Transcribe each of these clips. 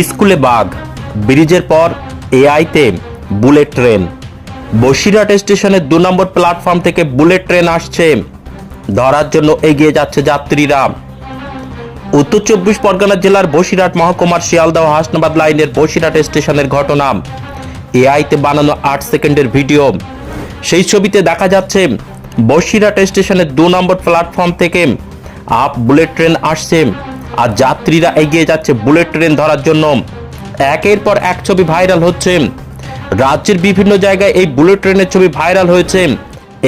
স্কুলে বাঘ, ব্রিজের পর এআইতে বুলেট ট্রেন। বসিরহাট স্টেশনের দু নম্বর প্ল্যাটফর্ম থেকে বুলেট ট্রেন আসছে। ধরার জন্য এগিয়ে যাচ্ছে যাত্রীরা। উত্তর চব্বিশ পরগনা জেলার বসিরহাট মহকুমার শিয়ালদহ হাসনাবাদ লাইনের বসিরহাট স্টেশনের ঘটনা। এআইতে বানানো আট সেকেন্ডের ভিডিও। সেই ছবিতে দেখা যাচ্ছে, বসিরহাট স্টেশনের দু নম্বর প্ল্যাটফর্ম থেকে আপ বুলেট ট্রেন আসছে। আর যাত্রীরা এগিয়ে যাচ্ছে বুলেট ট্রেন ধরার জন্য। একের পর এক ছবি ভাইরাল হচ্ছে। রাজ্যের বিভিন্ন জায়গায় এই বুলেট ট্রেনের ছবি ভাইরাল হয়েছে।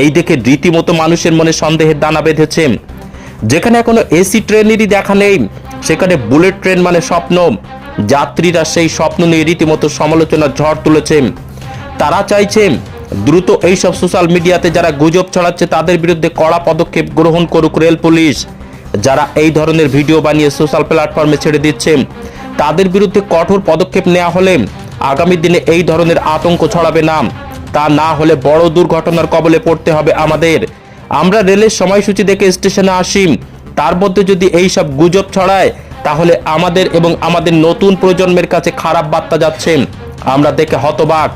এই দেখে রীতিমতো মানুষের মনে সন্দেহের দানা বেঁধেছে। যেখানে এখনও এসি ট্রেনেরই দেখা নেই, সেখানে বুলেট ট্রেন মানে স্বপ্ন। যাত্রীরা সেই স্বপ্ন নিয়ে রীতিমতো সমালোচনার ঝড় তুলেছে। তারা চাইছে দ্রুত এইসব সোশ্যাল মিডিয়াতে যারা গুজব ছড়াচ্ছে তাদের বিরুদ্ধে কড়া পদক্ষেপ গ্রহণ করুক রেল পুলিশ। যারা এই ধরনের ভিডিও বানিয়ে সোশ্যাল প্ল্যাটফর্মে ছেড়ে দিচ্ছে। তাদের বিরুদ্ধে কঠোর পদক্ষেপ নেওয়া হলে আগামী দিনে এই ধরনের আতঙ্ক ছড়াবে না। তা না হলে বড় দুর্ঘটনার কবলে পড়তে হবে আমাদের। আমরা রেলের সময়সূচি দেখে স্টেশনে আসি। তার মধ্যে যদি এই সব গুজব ছড়ায়, তাহলে আমাদের এবং আমাদের নতুন প্রজন্মের কাছে খারাপ বার্তা যাচ্ছে। আমরা দেখে হতবাক।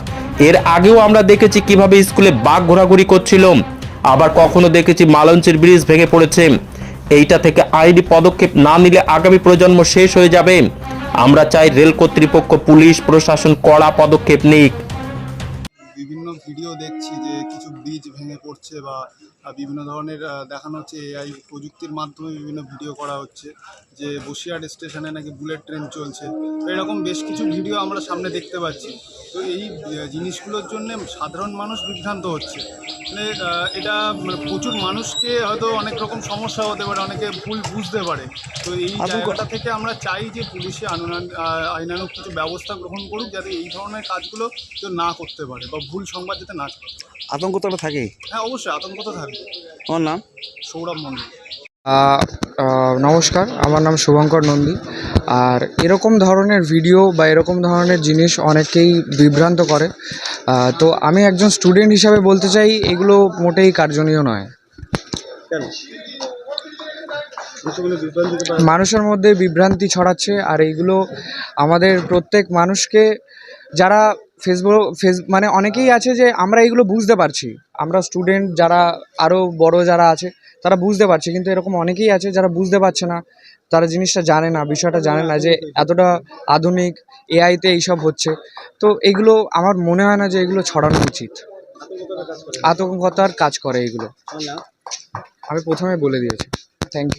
এর আগেও আমরা দেখেছি কীভাবে স্কুলে বাঘ ঘোরাঘুরি করছিল। আবার কখনো দেখেছি মালঞ্চের ব্রিজ ভেঙে পড়েছে। এইটা থেকে আইনি পদক্ষেপ না নিলে আগামী প্রজন্ম শেষ হয়ে যাবে। আমরা চাই রেল কর্তৃপক্ষ, পুলিশ, প্রশাসন কড়া পদক্ষেপ নিক। বিভিন্ন ভিডিও দেখছি যে কিছু ব্রিজ ভেঙে পড়ছে বা বিভিন্ন ধরনের দেখানো হচ্ছে এআই প্রযুক্তির মাধ্যমে বিভিন্ন ভিডিও করা হচ্ছে যে বসিরহাট স্টেশনে নাকি বুলেট ট্রেন চলছে। এরকম বেশ কিছু ভিডিও আমরা সামনে দেখতে পাচ্ছি। তো এই জিনিসগুলোর জন্য সাধারণ মানুষ বিভ্রান্ত হচ্ছে। মানে এটা মানে প্রচুর মানুষকে হয়তো অনেক রকম সমস্যা হতে পারে অনেকে ভুল বুঝতে পারে। তো এই জায়গাটা থেকে আমরা চাই যে পুলিশে আইনানুগ কিছু ব্যবস্থা গ্রহণ করুক যাতে এই ধরনের কাজগুলো কেউ না করতে পারে বা ভুল সংবাদ যাতে না আতঙ্ক তো একটা থাকেই। হ্যাঁ অবশ্যই আতঙ্ক তো থাকবে আমার নাম? সৌরভ মন্ডল। নমস্কার আমার নাম শুভঙ্কর নন্দী। আর এরকম ধরনের ভিডিও বা এরকম ধরনের জিনিস অনেকেই বিভ্রান্ত করে। তো আমি একজন স্টুডেন্ট হিসাবে বলতে চাই এগুলো মোটেই কার্যনীয় নয়। কেন? মানুষের মধ্যে বিভ্রান্তি ছড়াচ্ছে আর এইগুলো আমাদের প্রত্যেক মানুষকে যারা ফেসবুক ফেস মানে অনেকেই আছে যে আমরা এগুলো বুঝতে পারছি। আমরা স্টুডেন্ট যারা আরও বড় যারা আছে তারা বুঝতে পারছে। কিন্তু এরকম অনেকেই আছে যারা বুঝতে পারছে না। তারা জিনিসটা জানে না বিষয়টা জানে না যে এতটা আধুনিক এআইতে এইসব হচ্ছে। তো এগুলো আমার মনে হয় না যে এগুলো ছড়ানো উচিত। আতঙ্কতার কাজ করে এগুলো। আমি প্রথমে বলে দিয়েছি। Thank you